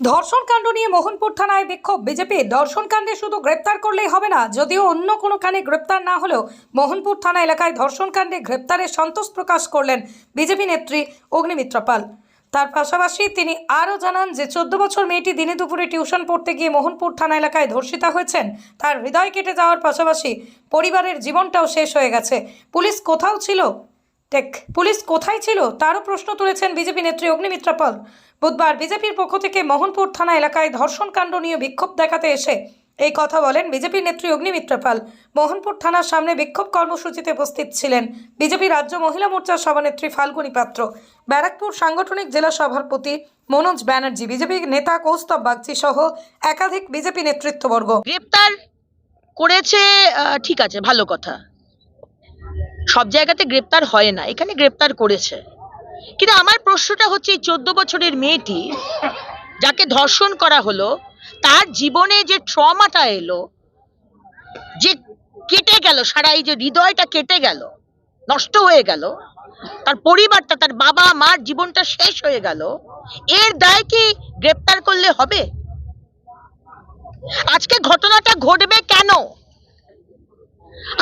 ধর্ষণ কাণ্ড নিয়ে মোহনপুর থানায় বিক্ষোভ। বিজেপি, ধর্ষণ কাণ্ডে শুধু গ্রেপ্তার করলেই হবে না, যদিও অন্য কোনো কানে গ্রেপ্তার না হলেও মোহনপুর থানা এলাকায় ধর্ষণ কাণ্ডে গ্রেপ্তারের সন্তোষ প্রকাশ করলেন বিজেপি নেত্রী অগ্নিমিত্র পাল। তার পাশাপাশি তিনি আরও জানান যে, চোদ্দ বছর মেয়েটি দিনে দুপুরে টিউশন পড়তে গিয়ে মোহনপুর থানা এলাকায় ধর্ষিতা হয়েছেন। তার হৃদয় কেটে যাওয়ার পাশাপাশি পরিবারের জীবনটাও শেষ হয়ে গেছে। পুলিশ কোথাও ছিল টেক। পুলিশ কোথায় ছিল তারও প্রশ্ন তুলেছেন বিজেপি নেত্রী অগ্নিমিত্রা পাল। বুধবার বিজেপির পক্ষ থেকে মোহনপুর থানা এলাকায় ধর্ষণ কাণ্ড নিয়ে বিক্ষোভ দেখাতে এসে এই কথা বলেন বিজেপি নেত্রী অগ্নিমিত্রা পাল। মোহনপুর থানার সামনে বিক্ষোভ কর্মসূচিতে উপস্থিত ছিলেন বিজেপি রাজ্য মহিলা মোর্চার সভানেত্রী ফাল্গুনী পাত্র, ব্যারাকপুর সাংগঠনিক জেলা সভাপতি মনোজ ব্যানার্জি, বিজেপি নেতা কৌস্তব বাগচি সহ একাধিক বিজেপি নেতৃত্ববর্গ। গ্রেপ্তার করেছে ঠিক আছে, ভালো কথা। সব জায়গাতে গ্রেপ্তার হয় না, এখানে গ্রেপ্তার করেছে। কিন্তু আমার প্রশ্নটা হচ্ছে, এই চোদ্দ বছরের মেয়েটি যাকে ধর্ষণ করা হলো, তার জীবনে যে ট্রমাটা এলো, যে কেটে গেল, সারা এই যে হৃদয়টা কেটে গেল, নষ্ট হয়ে গেল, তার পরিবারটা, তার বাবা, মার জীবনটা শেষ হয়ে গেল, এর দায় কি গ্রেপ্তার করলে হবে? আজকে ঘটনাটা ঘটবে কেন?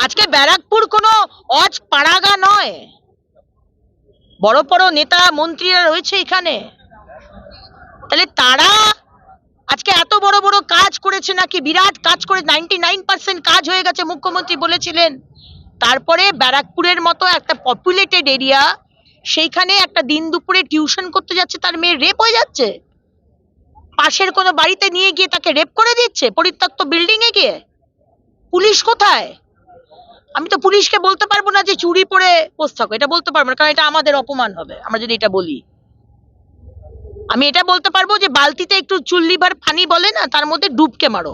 আজকে ব্যারাকপুর কোনো অজ পাড়াগা নয়। বড় বড় নেতা মন্ত্রীরা রয়েছে এখানে। তাহলে তারা আজকে এত বড় বড় কাজ করেছে নাকি? বিরাট কাজ করে নাইনটি নাইন পার্সেন্ট কাজ হয়ে গেছে, মুখ্যমন্ত্রী বলেছিলেন। তারপরে ব্যারাকপুরের মতো একটা পপুলেটেড এরিয়া সেইখানে একটা দিন দুপুরে টিউশন করতে যাচ্ছে, তার মেয়ে রেপ হয়ে যাচ্ছে। পাশের কোনো বাড়িতে নিয়ে গিয়ে তাকে রেপ করে দিচ্ছে, পরিত্যক্ত বিল্ডিং এ গিয়ে। পুলিশ কোথায়? আমি তো পুলিশকে বলতে পারব না যে চুরি পরে বসে থাকো, এটা বলতে পারব না, কারণ এটা আমাদের অপমান হবে, আমরা যদি এটা বলি। আমি এটা বলতে পারব যে বালতিতে একটু চুল্লিভার ফানি বলে না, তার মধ্যে ডুবকে মারো।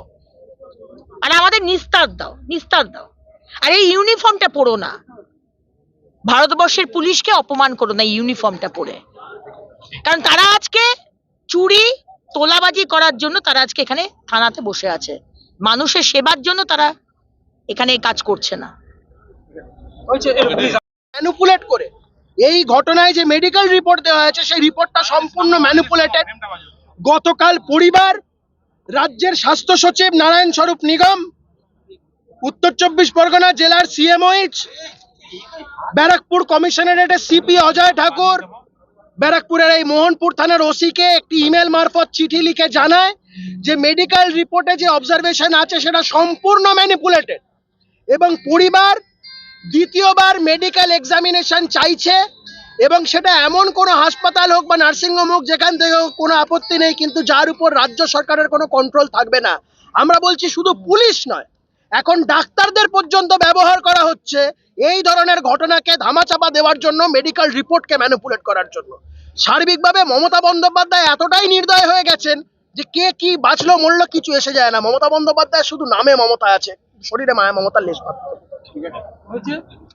আর আমাদের নিস্তার দাও নিস্তার দাও। আর এই ইউনিফর্মটা পরো না। ভারতবর্ষের পুলিশকে অপমান করো না ইউনিফর্মটা পরে। কারণ তারা আজকে চুরি, তোলাবাজি করার জন্য তারা আজকে এখানে থানাতে বসে আছে। মানুষের সেবার জন্য তারা এখানে কাজ করছে না। ম্যানুপুলেট করে। এই ঘটনায় যে মেডিকেল রিপোর্ট দেওয়া হয়েছে সেই রিপোর্টটা সম্পূর্ণ ম্যানুপুলেটেড গতকাল পরিবার রাজ্যের স্বাস্থ্য সচিব নারায়ণ স্বরূপ নিগম উত্তর চব্বিশ পরগনা জেলার সিএমওইচ ব্যারাকপুর কমিশনারেটের সিপি অজয় ঠাকুর ব্যারাকপুরের এই মোহনপুর থানার ওসিকে একটি ইমেল মারফত চিঠি লিখে জানায় যে মেডিকেল রিপোর্টে যে অবজারভেশন আছে সেটা সম্পূর্ণ ম্যানিপুলেটেড এবং পরিবার দ্বিতীয়বার মেডিকেল এক্সামিনেশন চাইছে এবং সেটা এমন কোনো হাসপাতাল হোক বা নার্সিংহোম হোক, যেখান থেকে কোনো আপত্তি নেই, কিন্তু যার উপর রাজ্য সরকারের কোনো কন্ট্রোল থাকবে না। আমরা বলছি শুধু পুলিশ নয়, এখন ডাক্তারদের পর্যন্ত ব্যবহার করা হচ্ছে এই ধরনের ঘটনাকে ধামাচাপা দেওয়ার জন্য মেডিকেল রিপোর্টকে ম্যানিপুলেট করার জন্য। সার্বিকভাবে মমতা বন্দ্যোপাধ্যায় এতটাই নির্দয় হয়ে গেছেন যে কে কি বাঁচলো, মরলো, কিছু এসে যায় না। মমতা বন্দ্যোপাধ্যায় শুধু নামে মমতা আছে। শরীরে মায়া মমতার লেশ পাত্র